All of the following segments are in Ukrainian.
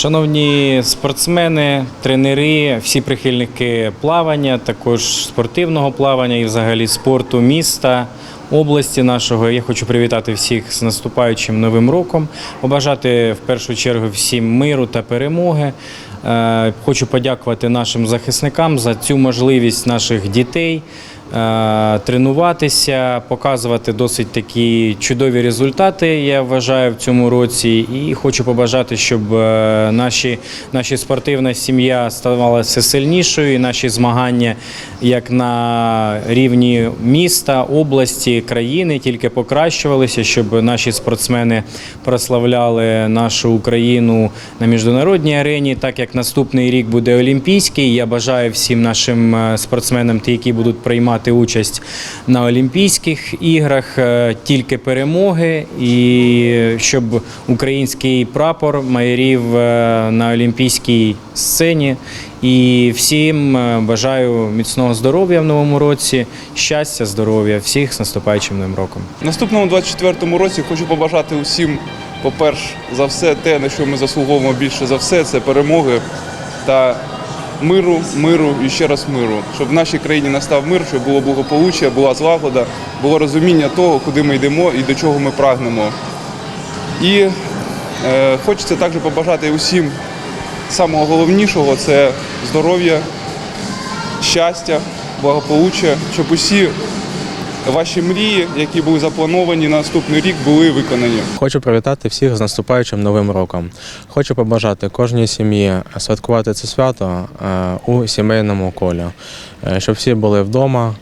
Шановні спортсмени, тренери, всі прихильники плавання, також спортивного плавання і взагалі спорту міста, області нашого. Я хочу привітати всіх з наступаючим новим роком, побажати в першу чергу всім миру та перемоги. Е, Хочу подякувати нашим захисникам за цю можливість наших дітей тренуватися, показувати досить такі чудові результати, я вважаю, в цьому році. І хочу побажати, щоб е, наші, наші спортивна сім'я ставала все сильнішою, і наші змагання як на рівні міста, області, країни тільки покращувалися, щоб наші спортсмени прославляли нашу Україну на міжнародній арені, так як наступний рік буде Олімпійський. Я бажаю всім нашим е, спортсменам, ті, які будуть приймати участь на Олімпійських іграх, е, тільки перемоги, і щоб український прапор майорів е, на олімпійській сцені. І всім е, бажаю міцного здоров'я в новому році, щастя, здоров'я, всіх з наступаючим новим роком. Наступному 24-му році хочу побажати усім, по-перше, за все те, на що ми заслуговуємо більше за все, це перемоги та миру, миру і ще раз миру. Щоб в нашій країні настав мир, щоб було благополуччя, була злагода, було розуміння того, куди ми йдемо і до чого ми прагнемо. І е, хочеться також побажати усім самого головнішого це здоров'я, щастя, благополуччя, щоб усі ваші мрії, які були заплановані на наступний рік, були виконані. Хочу привітати всіх з наступаючим новим роком. Хочу побажати кожній сім'ї святкувати це свято е, у сімейному колі, е, щоб всі були вдома.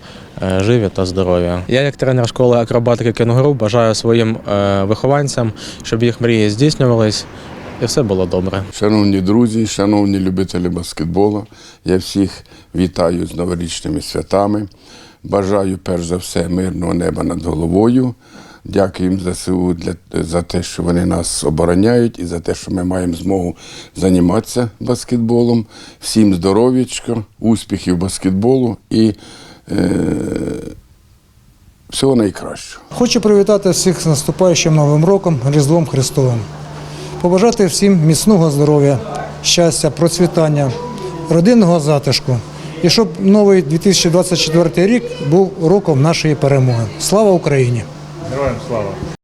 е, Живі та здорові. Я, як тренер школи акробатики кенгуру, бажаю своїм е, вихованцям, щоб їх мрії здійснювались і все було добре. Шановні друзі, шановні любителі баскетболу, я всіх вітаю з новорічними святами. Бажаю перш за все мирного неба над головою. Дякую їм ЗСУ для, за те, що вони нас обороняють і за те, що ми маємо змогу займатися баскетболом. Всім здоров'ячка, успіхів баскетболу і е, всього найкращого. Хочу привітати всіх з наступаючим Новим роком, Різдвом Христовим. Побажати всім міцного здоров'я, щастя, процвітання, родинного затишку. І щоб новий 2024 рік був роком нашої перемоги. Слава Україні! Героям слава!